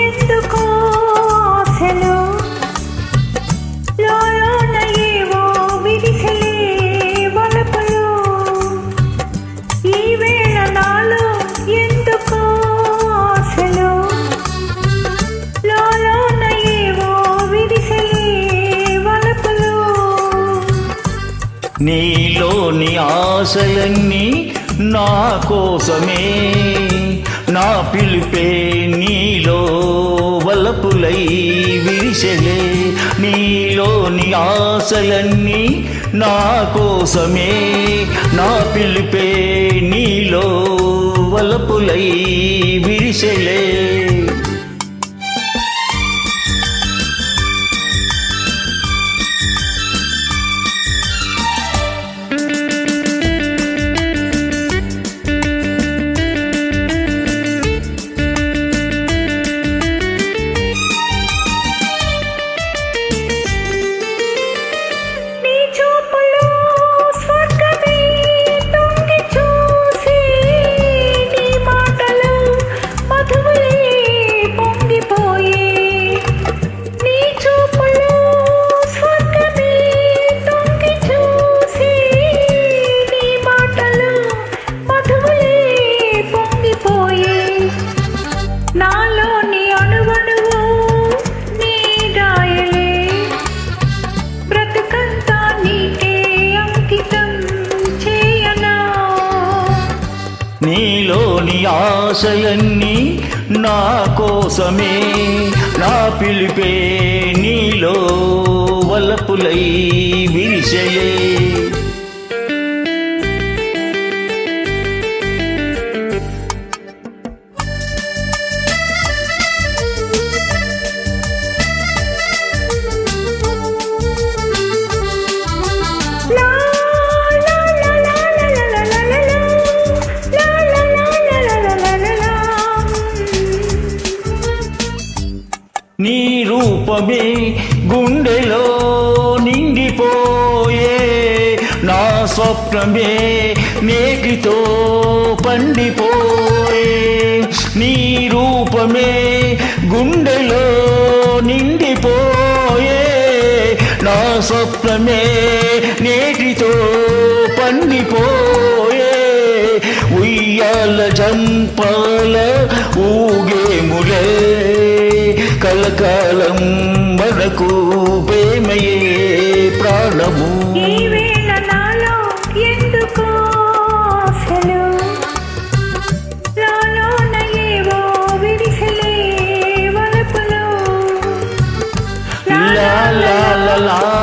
ఎందుకో ఆశలు లోలోన ఏవో విరిసలే వలపులు ఈ వేళ నాలో ఎందుకో ఆశలు లోలోన ఏవో విరిసలే వలపులు నీలోని ఆశలన్నీ నా కోసమే నా పిలిపే నీలో వలపులై విరిసెలే నీలోని ఆశలన్నీ నా కోసమే. నా పిలిపే నీలో వలపులై విరిసెలే. నీలోని ఆశలన్నీ నా కోసమే. నా పిలిపే నీలో వలపులై విరిసెలే. నీ రూపమే గుండెలో నిండిపోయే. నా స్వప్నమే నేటితో పండిపోయే. నీ రూపమే గుండెలో నిండిపోయే. నా స్వప్నమే నేటితో పండిపోయే. ఉయ్యాల జంపాల కాలం మనకు ప్రేమయే ప్రాణము. la la